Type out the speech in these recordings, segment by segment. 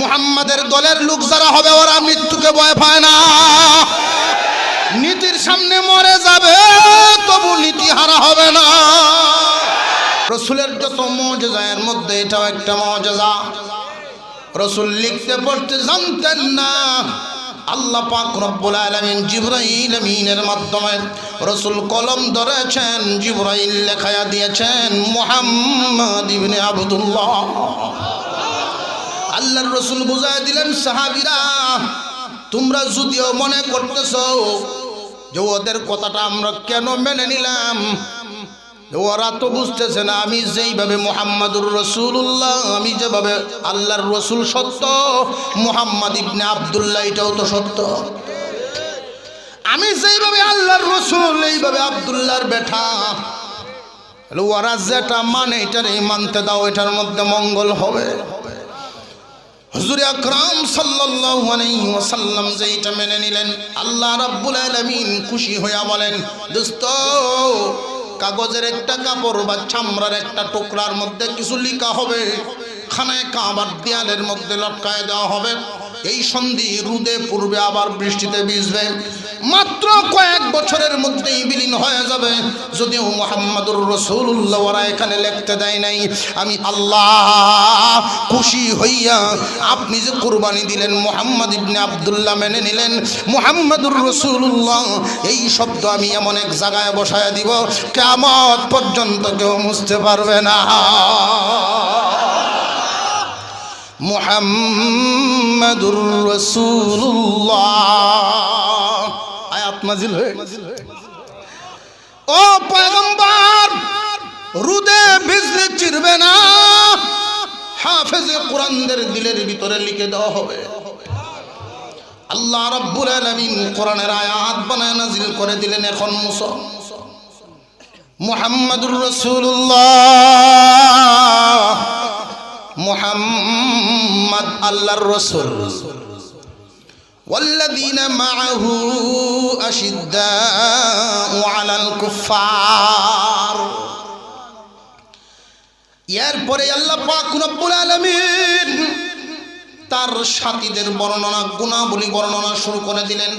মুহাম্মাদের দলের লোক যারা হবে, ওরা মৃত্যুকে ভয় পায় না। নীতির সামনে মরে যাবে, তবু নীতি হারা হবে না। রসুলের যত মজেজা এর মধ্যে এটাও একটা মজা রসুল লিখতে, পড়তে জানতেন না। আল্লাহ পাক রব্বুল আলামিন জিবরাইল আমিনের মাধ্যমে রসুল কলম ধরেছেন, জিবরাইল লেখায়া দিয়েছেন মুহাম্মদ ইবনে আবদুল্লাহ। আল্লাহর রসুল বুঝাই দিলেন, সাহাবিরা, তোমরা যদিও মনে করতেছো যে ওদের কথাটা আমরা কেন মেনে নিলাম ওরা তো বুঝতেছে না, আমি যেইভাবে মোহাম্মদুর রসুল্লাহ আমি যেভাবে আল্লাহর রসুল সত্য, মোহাম্মদ ইবনে আবদুল্লাহ এটাও তো সত্য। আমি যেইভাবে আল্লাহর রসুল, এইভাবে আবদুল্লাহর বেঠা ওরা যেটা মানে এটার এই মানতে দাও, এটার মধ্যে মঙ্গল হবে। হুজুর আকরাম সাল্লাল্লাহু আলাইহি ওয়াসাল্লাম যেইটা মেনে নিলেন, আল্লাহ রাব্বুল আলামিন খুশি হইয়া বলেন, দোস্ত, কাগজের একটা কাপড় বা চামড়ার একটা টুকরার মধ্যে কিছু লিখা হবে। খানায় কাবার দেয়ালের মধ্যে লটকায় দেওয়া হবে। এই সন্ধি রুদে পূর্বে আবার বৃষ্টিতে ভিজবে। কয়েক বছরের মধ্যেই বিলীন হয়ে যাবে। যদিও মোহাম্মদুর রসুল্লাহ ওরা এখানে লিখতে দেয় নাই, আমি আল্লাহ খুশি হইয়া আপনি যে কুরবানি দিলেন, মোহাম্মদ ইবনে আবদুল্লাহ মেনে নিলেন। মোহাম্মদুর রসুল্লাহ এই শব্দ আমি এমন এক জায়গায় বসায় দিব কেমত পর্যন্ত কেউ মুছতে পারবে না। মুহাম্মাদুর রাসূলুল্লাহ। আয়াত নাজিল হয়ে ও পয়গম্বর, রুদে ভিজলে চিরবে না। হাফেজে কোরআনদের দিলের ভিতরে লিখে দেওয়া হবে। আল্লাহ রাব্বুল আলামিন কোরআনের আয়াত বানায় নাজিল করে দিলেন এখন মুসা মুহাম্মাদুর রাসূলুল্লাহ। মুহাম্মদ আল্লাহর রসুল। والذين معه أشداء على الكفار এরপরে আল্লাহ পাক রব্বুল আলামিন তার সাথীদের বর্ণনা গুণাবলী বর্ণনা শুরু করে দিলেন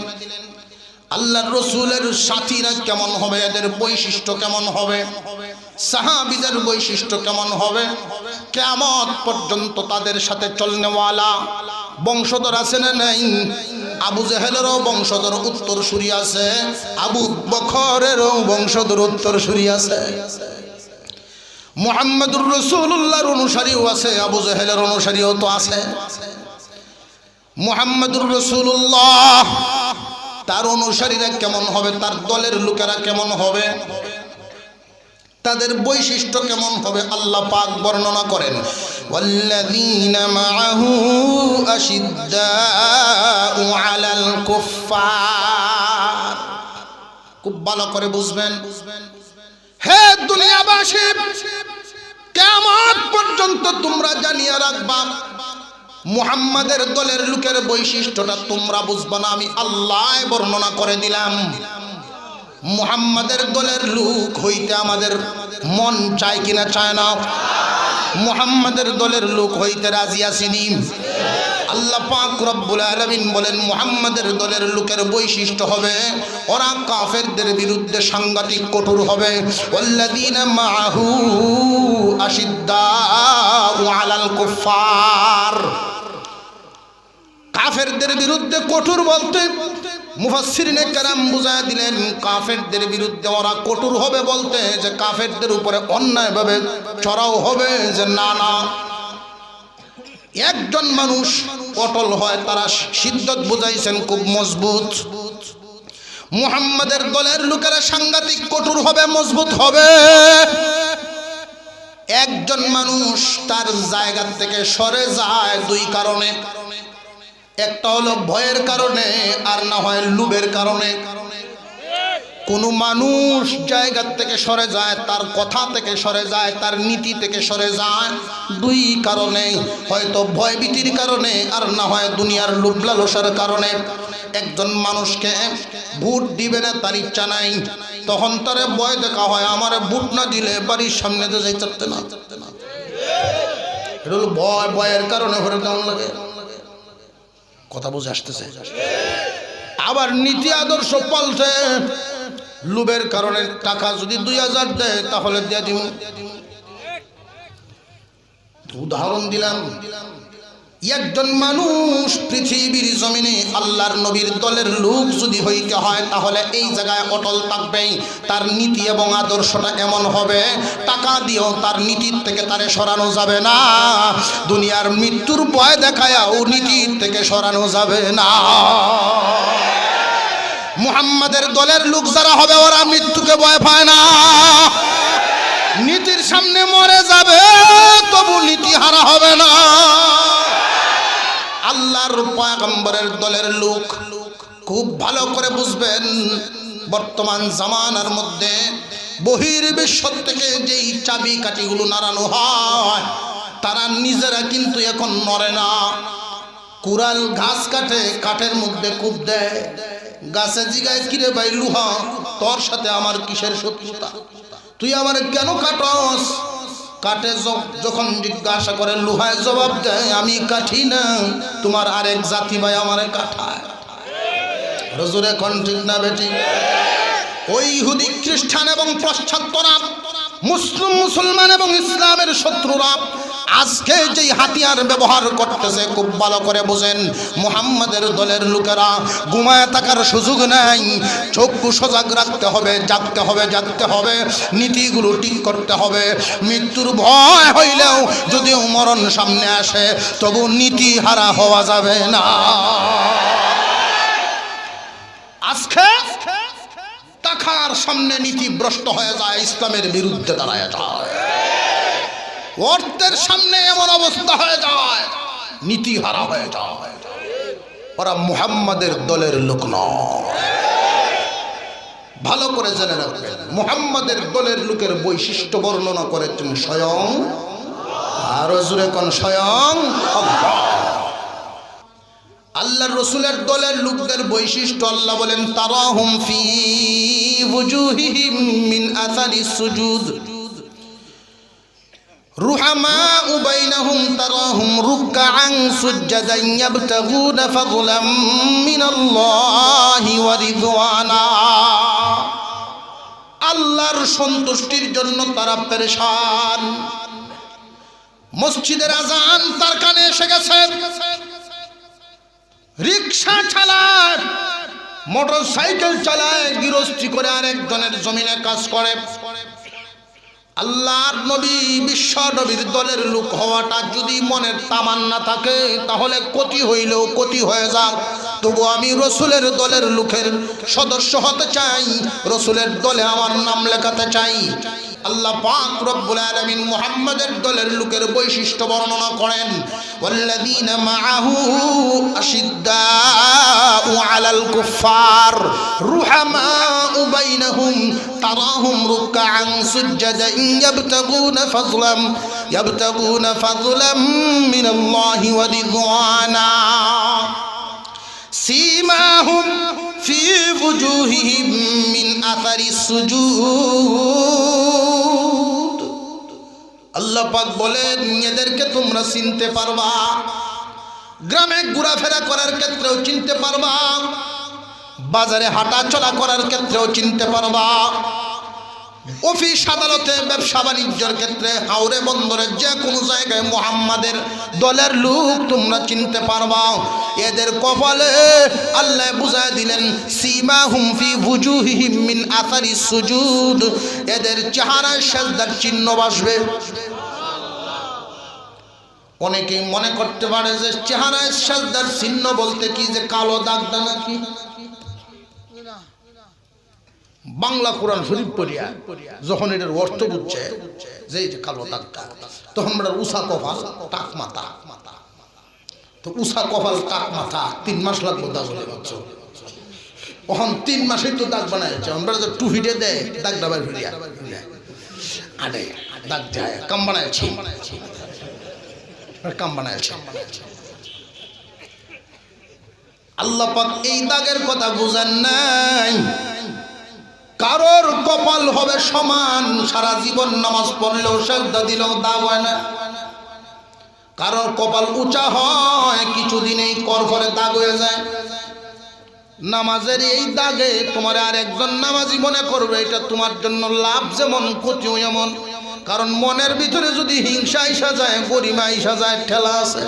আল্লাহর রসুলের সাথীরা কেমন হবে এদের বৈশিষ্ট্য কেমন হবে সাহাবিদের বৈশিষ্ট্য কেমন হবে কেমন পর্যন্ত তাদের সাথে চলনেওয়ালা বংশধর আছে না নাই? আবু জেহেলেরও বংশধর উত্তর সুরি আছে, আবু বখরেরও বংশধর উত্তর সুরি আছে। মোহাম্মদুর রসুল্লাহর অনুসারীও আছে, আবু জেহেলের অনুসারীও তো আছে। মোহাম্মদুর রসুল্লাহ তার অনুসারীরা কেমন হবে, তার দলের লোকেরা কেমন হবে, তাদের বৈশিষ্ট্য কেমন হবে, আল্লাহ পাক বর্ণনা করেন। والذين معه أشداء على الكفار খুব ভালো করে বুঝবেন হে দুনিয়াবাসী কেমন পর্যন্ত তোমরা জানিয়ে রাখবা মুহাম্মাদের দলের লোকের বৈশিষ্ট্যটা তোমরা বুঝবা না আমি আল্লাহ বর্ণনা করে দিলাম মুহাম্মাদের দলের লোক হইতে আমাদের মন চায় কিনা চায় না। মুহাম্মাদের দলের লোক হইতে রাজি আসিনি আল্লাহ পাক বলেন, মুহাম্মাদের দলের লোকের বৈশিষ্ট্য হবে, ওরা কাফেরদের বিরুদ্ধে সাংঘাতিক কঠোর হবে। ওয়াল্লাযীনা মাআহু আশিদ্দাউ আলাল কুফার কাফেরদের বিরুদ্ধে কঠোর বলতে মুফাসসিরিনে কেরাম বুঝায় দিলেন, কাফেরদের বিরুদ্ধে ওরা কঠোর হবে বলতে, যে কাফেরদের উপরে অন্যায়ভাবে চড়াও হবে, যে না না। একজন মানুষ অটল হয়, তারা সিদ্ধত বুঝাইছেন, খুব মজবুত। মুহাম্মাদের দলের লোকেরা সাংঘাতিক কঠোর হবে, মজবুত হবে। একজন মানুষ তার জায়গা থেকে সরে যায়, দুই কারণে। একটা হলো ভয়ের কারণে, আর না হয় লুবের কারণে। কোনো মানুষ জায়গা থেকে সরে যায়, তার কথা থেকে সরে যায়, তার নীতি থেকে সরে যায়, দুই কারণে। হয়তো ভয়ভীতির কারণে, আর না হয় দুনিয়ার লোভ লালসার কারণে। একজন মানুষকে ভোট দিবে না, তার ইচ্ছা নাই। তখন তারে ভয় দেখা হয়, আমার ভোট না দিলে বাড়ির সামনে তো যাই চাচ্ছে না। এটা হলো ভয়, ভয়ের কারণে ঘরে কেমন লাগে। কথা বুঝে আসতেছে। আবার নীতি আদর্শ পাল্টে লুবের কারণে টাকা যদি দুই হাজার দেয়, তাহলে দিয়ে দিব। উদাহরণ দিলাম। একজন মানুষ পৃথিবীর জমিনে আল্লাহর নবীর দলের লোক যদি হইতে হয়, তাহলে এই জায়গায় অটল থাকবেই। তার নীতি এবং আদর্শটা এমন হবে, টাকা দিয়েও তার নীতির থেকে তারে সরানো যাবে না। দুনিয়ার মৃত্যুর ভয় দেখায়াও নীতির থেকে সরানো যাবে না। মুহাম্মাদের দলের লোক যারা হবে, ওরা মৃত্যুকে ভয় পায় না। নীতির সামনে মরে যাবে, তবু নীতি হারা হবে না। আল্লাহর পয়গম্বরের দলের লোক খুব ভালো করে বুঝবেন, বর্তমান জামানার মধ্যে বহির বিশ্ব থেকে যেই চাবি কাঠিগুলো নাড়ানো হয়, তারা নিজেরা কিন্তু এখন নড়ে না। কুড়াল ঘাস কাটে, কাঠের মধ্যে কূপ দেয়। গাছে জিগায়, কিরে ভাই লুহা, তোর সাথে আমার কিসের শত্রুতা? তুই আমার কেন কাটস? কাটে যখন জিজ্ঞাসা করে, লোহায় জবাব দেয়, আমি কাঠি না। তোমার আরেক জাতি ভাই আমার কাঠায়। রজুরে এখন ঠিক না বেটি? ওই ইহুদি খ্রিস্টান এবং পশ্চাত্তরা, মুসলিম মুসলমান এবং ইসলামের শত্রুরা আজকে যেই হাতিয়ার ব্যবহার করতেছে, খুব ভালো করে বোঝেন। মুহাম্মাদের দলের লোকেরা ঘুমায় থাকার সুযোগ নাই। চক্ষু সজাগ রাখতে হবে, জাগতে হবে জাগতে হবে। নীতিগুলো ঠিক করতে হবে। মৃত্যুর ভয় হইলেও যদিও মরণ সামনে আসে, তবু নীতি হারা হওয়া যাবে না। আজকে টাকার সামনে নীতি ভ্রষ্ট হয়ে যায়, ইসলামের বিরুদ্ধে দাঁড়ায় যায়। অর্থের সামনে এমন অবস্থা হয়ে যায় নীতি হারা হয়ে যায়। ওরা মুহাম্মাদের দলের লোক ভালো করে জেনে রাখবেন, মুহাম্মাদের দলের লোকের বৈশিষ্ট্য বর্ণনা করেছেন স্বয়ং, আরও জুড়ে কোন স্বয়ং? আল্লাহ। রসুলের দলের লোকদের বৈশিষ্ট্য আল্লাহ বলেন তারাহুম ফি বুজুহিহিম মিন আসারি সুজুদ। رحماء بينهم تراهم ركعا سجدا يبتغون فضلا من الله ورضوانا আল্লাহর সন্তুষ্টির জন্য তারা পেরেশান মসজিদের আজান তার কানে এসে গেছে রিক্সা চালায় মোটর সাইকেল চালায় গৃহস্থী করে আরেকজনের জমিনে কাজ করে আল্লাহর নবী, বিশ্ব নবীর দলের লোক হওয়াটা যদি মনের তামান্না থাকে, তাহলে ক্ষতি হইলেও ক্ষতি হয়ে যাক। তবু আমি রসুলের দলের লোকের সদস্য হতে চাই, রসুলের দলে আমার নাম লেখাতে চাই। আল্লাহ পাক রব্বুল আলামিন মুহাম্মাদের দলের লোকের বৈশিষ্ট্য বর্ণনা করেন, ওয়াল্লাযীনা মাআহু আশিদ্দাউ আলাল কুফার রুহামাউ বাইনাহুম তারাহুম রুকআন সুজদান ইয়াবতাগুনা ফাযলাম ইয়াবতাগুনা ফাযলাম মিনাল্লাহি ওয়া রিদওয়ানা। سيماهم في وجوههم من أثر السجود আল্লাহ পাক বলেন এদেরকে তোমরা চিনতে পারবা গ্রামে ঘোরাফেরা করার ক্ষেত্রেও চিনতে পারবা বাজারে হাঁটা চলা করার ক্ষেত্রেও চিনতে পারবা অফিস আদালতে ব্যবসা বাণিজ্যের ক্ষেত্রে হাওড়ে বন্দরে যে কোনো জায়গায় মোহাম্মদের দলের লোক তোমরা চিনতে পারবা। এদের কপালে আল্লাহ বুঝায় দিলেন সীমা হুমফি বুজুহিম মিন আসারি সুজুদ। এদের চেহারায় সেজদার চিহ্ন বাসবে। অনেকেই মনে করতে পারে যে চেহারায় সেজদার চিহ্ন বলতে কি যে কালো দাগদা নাকি? বাংলা কোরআন শরীফ পড়িয়া যখন এটার অর্থ বুঝছে যে কালো দাগটা তখন আমরা উষা কপাল, টাক মাথা। তো উষা কপাল, টাক মাথা, তিন মাস লাগল দাগ হলে বাচ্চা তখন তিন মাসেই তো দাগ বানাইছে, আমরা যে টু হিটে দেয়, দাগ ডাবার ফিরিয়া। আরে, দাগ দেয়, কাম বানাইছি। কাম বানাইছে। আল্লাহ পাক এই দাগের কথা বুঝেন নাই। কারোর কপাল হবে সমান, সারা জীবন নামাজ পড়লেও শ্রদ্ধা দিলেও দাগ হয় না। কারোর কপাল উঁচা হয় কিছুদিনেই কর করে দাগ হয়ে যায়। নামাজের এই দাগে তোমার আর একজন নামাজি মনে করবে, এটা তোমার জন্য লাভ যেমন, ক্ষতিও এমন। কারণ মনের ভিতরে যদি হিংসা ইসা যায়, গরিমা ইসা যায়, ঠেলা আছে।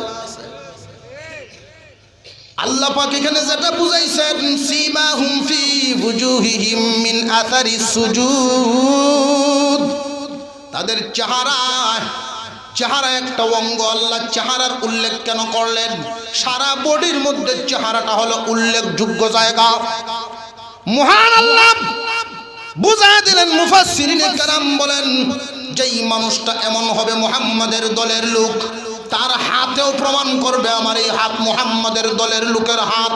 আল্লাহ পাক এখানে যেটা বুঝাইছেন সীমা হুম ফি বুজুহিহিম মিন আথারি সুজুদ। তাদের চেহারা চেহারা একটা অঙ্গ, আল্লাহ চেহারার উল্লেখ কেন করলেন? সারা বডির মধ্যে চেহারাটা হলো উল্লেখযোগ্য জায়গা। মহান আল্লাহ বুঝায় দিলেন, মুফাসসিরিনে কারাম বলেন, যেই মানুষটা এমন হবে মোহাম্মদের দলের লোক। তার হাতেও প্রমাণ করবে আমার এই হাত মুহাম্মাদের দলের লোকের হাত।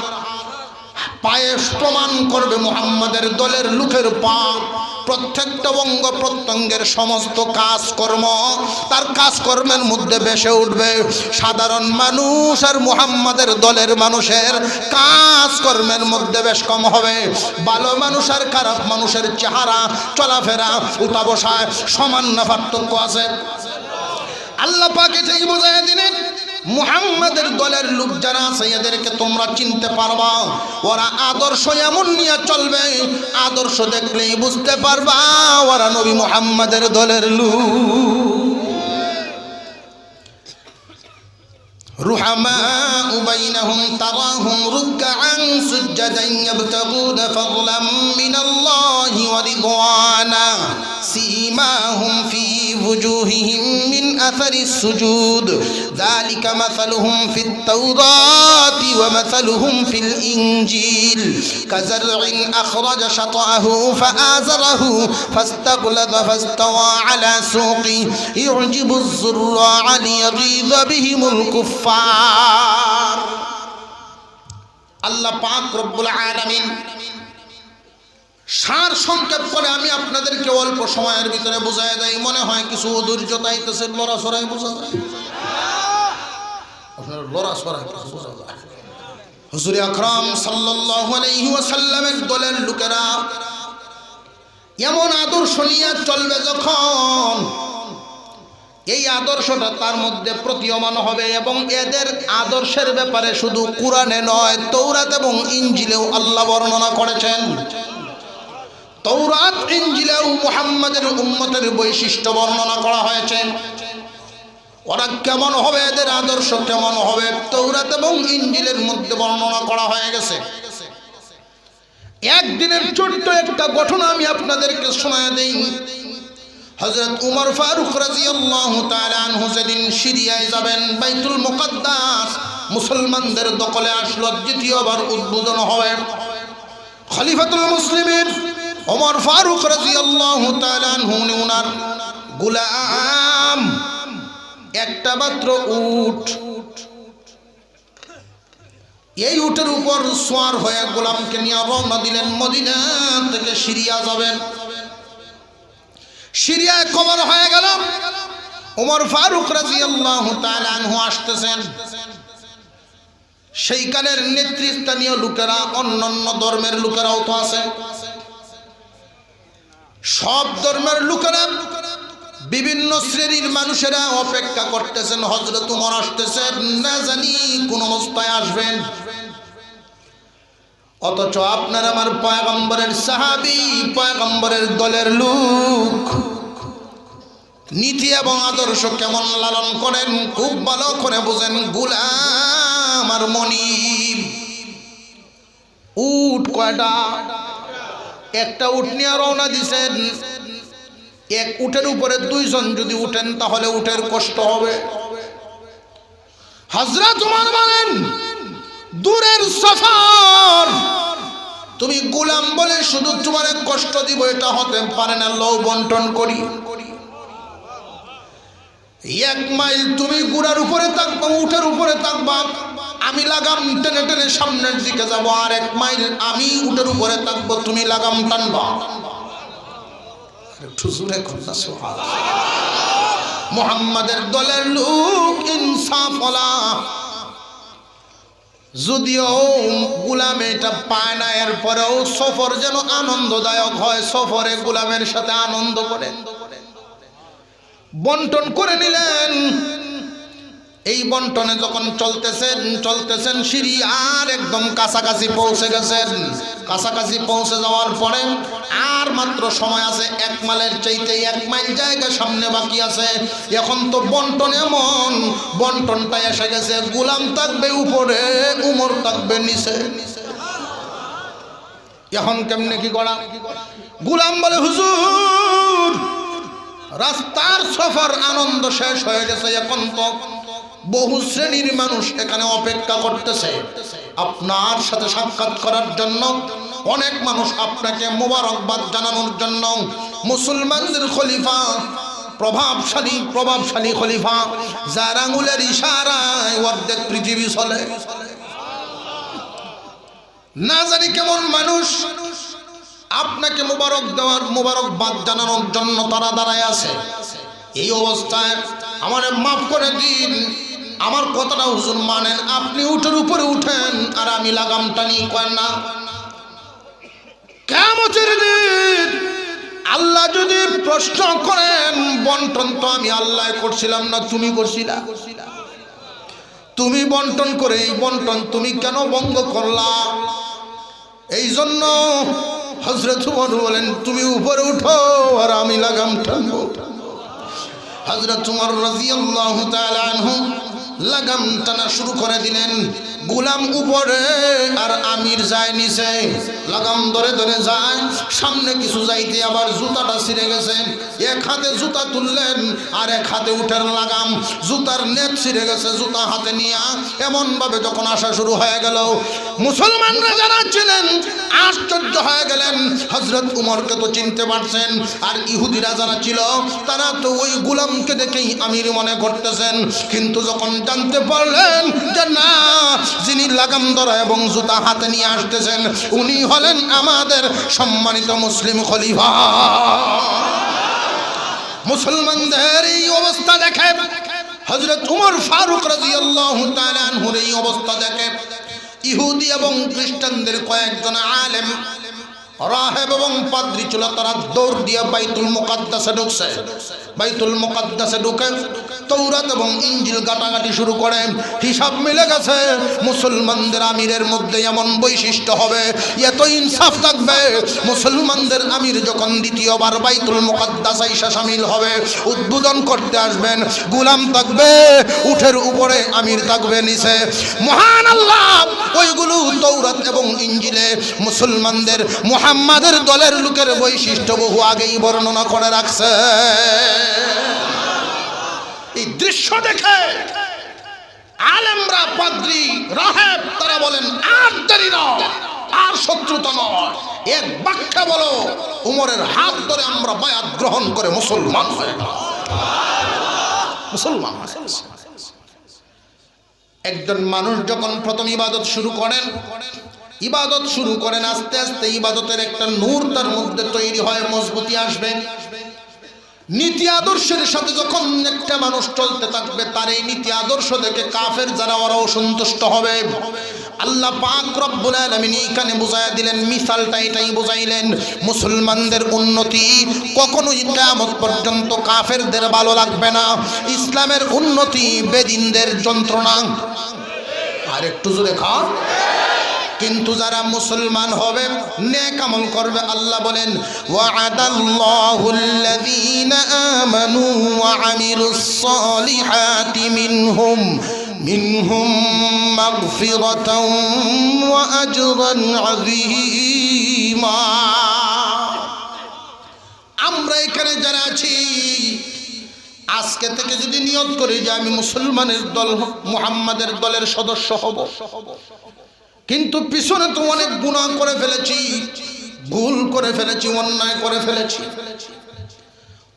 পায়ে প্রমাণ করবে মুহাম্মাদের দলের লোকের পা। প্রত্যেকটা অঙ্গ প্রত্যঙ্গের সমস্ত কাজকর্ম তার কাজকর্মের মধ্যে বেসে উঠবে। সাধারণ মানুষ আর মুহাম্মাদের দলের মানুষের কাজকর্মের মধ্যে বেশ কম হবে। ভালো মানুষ আর খারাপ মানুষের চেহারা, চলাফেরা উঠা বসায় সমান না পার্থক্য আছে। আল্লাহ পাক এটাই বোঝায় দিলেন মুহাম্মাদের দলের লোক যারা আছে এদেরকে তোমরা চিনতে পারবা ওরা আদর্শ এমন নিয়ে চলবে আদর্শ দেখলেই বুঝতে পারবা ওরা নবী মুহাম্মাদের দলের লোক رحماء بينهم تراهم ركعا سجدا يبتغون فضلا من الله ورضوانا سيماهم في وجوههم من أثر السجود ذلك مثلهم في التوراة ومثلهم في الإنجيل كزرع أخرج شطأه فآزره فاستغلظ فاستوى على سوقه يعجب الزراع ليغيظ بهم الكفار আল্লাহ পাক রব্বুল আলামিন সার সংক্ষেপ করে আমি আপনাদেরকে অল্প সময়ের ভিতরে বোঝায় দেয় মনে হয় কিছু ধৈর্য তাইতেছে লড়া সরাই বোঝা যায়। লড়া সরাই বোঝা যায়। হুজুর আকরাম ওয়াসাল্লামের দলের লোকেরা এমন আদর্শ নিয়ে চলবে যখন এই আদর্শটা তার মধ্যে প্রতীয়মান হবে এবং এদের আদর্শের ব্যাপারে শুধু কোরআনে নয় তৌরাত এবং ইঞ্জিলেও আল্লাহ বর্ণনা করেছেন। তৌরাত ইঞ্জিলেও মুহাম্মাদের উম্মতের বৈশিষ্ট্য বর্ণনা করা হয়েছে। ওরা কেমন হবে? এদের আদর্শ কেমন হবে? তৌরাত এবং ইঞ্জিলের মধ্যে বর্ণনা করা হয়ে গেছে। একদিনের ছোট্ট একটা ঘটনা আমি আপনাদেরকে শোনায় দিই। হজরত উমর ফারুক রাজিয়াল্লাহু তাআলা সিরিয়ায় যাবেন, বাইতুল মুকদ্দাস মুসলমানদের দখলে আসলো, দ্বিতীয়বার উদ্বোধন হবে। খলিফাতুল মুসলিমের ওমর ফারুক আনহু, উনি উনার গুলাম। একটা মাত্র উঠ এই উটের উপর সোয়ার হয়ে গোলামকে নিয়ে রওনা দিলেন মদিনা থেকে সিরিয়া যাবেন। সিরিয়ায় কবর হয়ে গেল। ওমর ফারুক রাজি আল্লাহ আনহু আসতেছেন। সেইখানের নেতৃস্থানীয় লোকেরা, অন্যান্য ধর্মের লোকেরাও তো আছে। সব ধর্মের লোকেরা বিভিন্ন শ্রেণির মানুষেরা অপেক্ষা করতেছেন হজরত উমর আসতেছেন, না জানি কোন অবস্থায় আসবেন। অথচ আপনার আমার পয়গম্বরের সাহাবি, পয়গম্বরের দলের লোক। নীতি এবং আদর্শ কেমন লালন করেন, খুব ভালো করে বোঝেন গুলাম আর মনিব। উট কয়টা? একটা উট নিয়ে রওনা দিছেন। এক উটের উপরে দুইজন যদি উঠেন, তাহলে উটের কষ্ট হবে। হাজরা তোমার বলেন, দূরের সফর। তুমি গোলাম বলে শুধু তোমার কষ্ট দিব, এটা হতে পারে না, লৌ বন্টন করি। এক মাইল তুমি গুড়ার উপরে থাকব, উঠের উপরে থাকবা। আমি লাগাম টেনে টেনে সামনের দিকে যাব, আর এক মাইল আমি উঠের উপরে থাকব, তুমি লাগাম টানবা। একটু কথা মোহাম্মদের দলের লোক ইনসাফলা যদিও গুলামে এটা পায় না, এরপরেও সফর যেন আনন্দদায়ক হয়, সফরে গুলামের সাথে আনন্দ করে। বন্টন করে নিলেন। এই বন্টনে যখন চলতেছেন চলতেছেন সিঁড়ি আর একদম কাছাকাছি পৌঁছে গেছেন। কাছাকাছি পৌঁছে যাওয়ার পরে আর মাত্র সময় আছে, এক মাইলের চাইতে এক মাইল জায়গা সামনে বাকি আছে। এখন তো বন্টন এমন, বন্টনটা এসে গেছে, গুলাম থাকবে উপরে, উমর থাকবে নিচে। এখন কেমনে কি করা? গুলাম বলে, হুজুর, রাস্তার সফর আনন্দ শেষ হয়ে গেছে এখন তো। বহু শ্রেণির মানুষ এখানে অপেক্ষা করতেছে। আপনার সাথে সাক্ষাৎ করার জন্য অনেক মানুষ আপনাকে মোবারকবাদ জানানোর জন্য। মুসলমানদের খলিফা, প্রভাবশালী প্রভাবশালী খলিফা, যার আঙুলের ইশারায় অর্ধেক পৃথিবী চলে। না জানি কেমন মানুষ আপনাকে মোবারক দেওয়ার, মোবারকবাদ জানানোর জন্য তারা দাঁড়ায় আছে। এই অবস্থায় আমার মাফ করে দিন। আমার কথাটা হুজুর মানেন, আপনি উঠের উপরে উঠেন, আর আমি লাগামটা নিয়ে করেন না। কেমতের দিন আল্লাহ যদি প্রশ্ন করেন, বন্টন তো আমি আল্লাহ করছিলাম না, তুমি করছিলা। তুমি বন্টন করে এই বন্টন তুমি কেন বঙ্গ করলা? এই জন্য হজরত উমর বলেন, তুমি উপরে উঠো, আর আমি লাগাম টানবো হজরত উমর তাআলা আনহু লাগাম টানা শুরু করে দিলেন। গুলাম উপরে আর আমির যায় নিচে। লাগাম ধরে ধরে যায়। সামনে কিছু যাইতে আবার জুতাটা ছিঁড়ে গেছে। এক হাতে জুতা তুললেন আর এক হাতে উঠের লাগাম। জুতার নেট ছিঁড়ে গেছে জুতা হাতে নিয়ে। এমন ভাবে যখন আসা শুরু হয়ে গেল, মুসলমানরা যারা ছিলেন, আশ্চর্য হয়ে গেলেন। হজরত উমরকে তো চিনতে পারছেন। আর ইহুদিরা যারা ছিল, তারা তো ওই গুলামকে দেখেই আমির মনে করতেছেন। কিন্তু যখন জানতে পারলেন যে না, যিনি লাগাম ধরা এবং জুতা হাতে নিয়ে আসতেছেন, উনি হলেন আমাদের সম্মানিত মুসলিম খলিফা। মুসলমানদের এই অবস্থা দেখে হজরত উমর ফারুক তাআলা আনহুর এই অবস্থা দেখে ইহুদি এবং খ্রিস্টানদের কয়েকজন আলেম রাহেব এবং পাদ্রি ছিল তারা দৌড় দিয়ে বাইতুল মুকাদ্দাসে ঢুকছে। বাইতুল মুকাদ্দাসে ঢুকে তৌরাত এবং ইঞ্জিল গাটাগাটি শুরু করে। হিসাব মিলে গেছে, মুসলমানদের আমিরের মধ্যে এমন বৈশিষ্ট্য হবে, এত ইনসাফ থাকবে। মুসলমানদের আমির যখন দ্বিতীয়বার বাইতুল মুকাদ্দাসে সামিল হবে, উদ্বোধন করতে আসবেন, গুলাম থাকবে, উঠের উপরে আমির থাকবে নিচে। মহান আল্লাহ, ওইগুলো তৌরাত এবং ইঞ্জিলে মুসলমানদের মুহাম্মাদের দলের লোকের বৈশিষ্ট্য বহু আগেই বর্ণনা করে রাখছে। এই দৃশ্য দেখে আলেমরা পাদ্রি রাহেব, তারা বলেন, আর দেরি নয়, আর শত্রুতা নয়। এক বাক্যা বলো, উমরের হাত ধরে আমরা বায়াত গ্রহণ করে মুসলমান হয়ে। মুসলমান একজন মানুষ যখন প্রথম ইবাদত শুরু করেন ইবাদত শুরু করেন, আস্তে আস্তে ইবাদতের একটা নূর তার মধ্যে তৈরি হয়, মজবুতি আসবে। নীতি আদর্শের সাথে যখন একটা মানুষ চলতে থাকবে, তার এই নীতি আদর্শ দেখে কাফের যারা, ওরাও সন্তুষ্ট হবে। আল্লাহ পাক রব্বুল আলামিন এখানে বুঝাইয়া দিলেন, মিসালটা এটাই বুঝাইলেন, মুসলমানদের উন্নতি কখনোই কিয়ামত পর্যন্ত কাফেরদের ভালো লাগবে না। ইসলামের উন্নতি বেদিনদের যন্ত্রণা। আর একটু জোরে খা কিন্তু যারা মুসলমান হবে, নেক আমল করবে, আল্লাহ বলেন ওয়াদাল্লাহুল্লাযীনা আমানু ওয়া আমিলুস সালিহাতি মিনহুম মিনহুম মাগফিরাতাও ওয়া আজরান আযীমা। আমরা এখানে যারা আছি, আজকে থেকে যদি নিয়ত করি যে আমি মুসলমানের দল মুহাম্মাদের দলের সদস্য হব কিন্তু পিছনে তো অনেক গুণা করে ফেলেছি, ভুল করে ফেলেছি, অন্যায় করে ফেলেছি।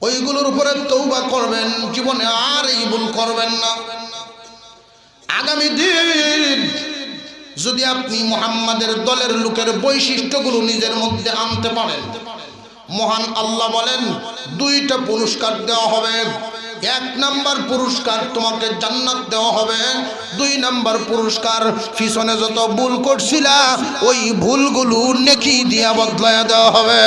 ওইগুলোর উপরে তৌবা করবেন, জীবনে আর এই ভুল করবেন না। আগামী দিন যদি আপনি মোহাম্মদের দলের লোকের বৈশিষ্ট্যগুলো নিজের মধ্যে আনতে পারেন, মহান আল্লাহ বলেন, দুইটা পুরস্কার দেওয়া হবে। এক নাম্বার পুরস্কার তোমাকে জান্নাত দেওয়া হবে। দুই নাম্বার পুরস্কার পিছনে যত ভুল করছিলা, ওই ভুলগুলো নেকি দিয়া বদলায় দেওয়া হবে।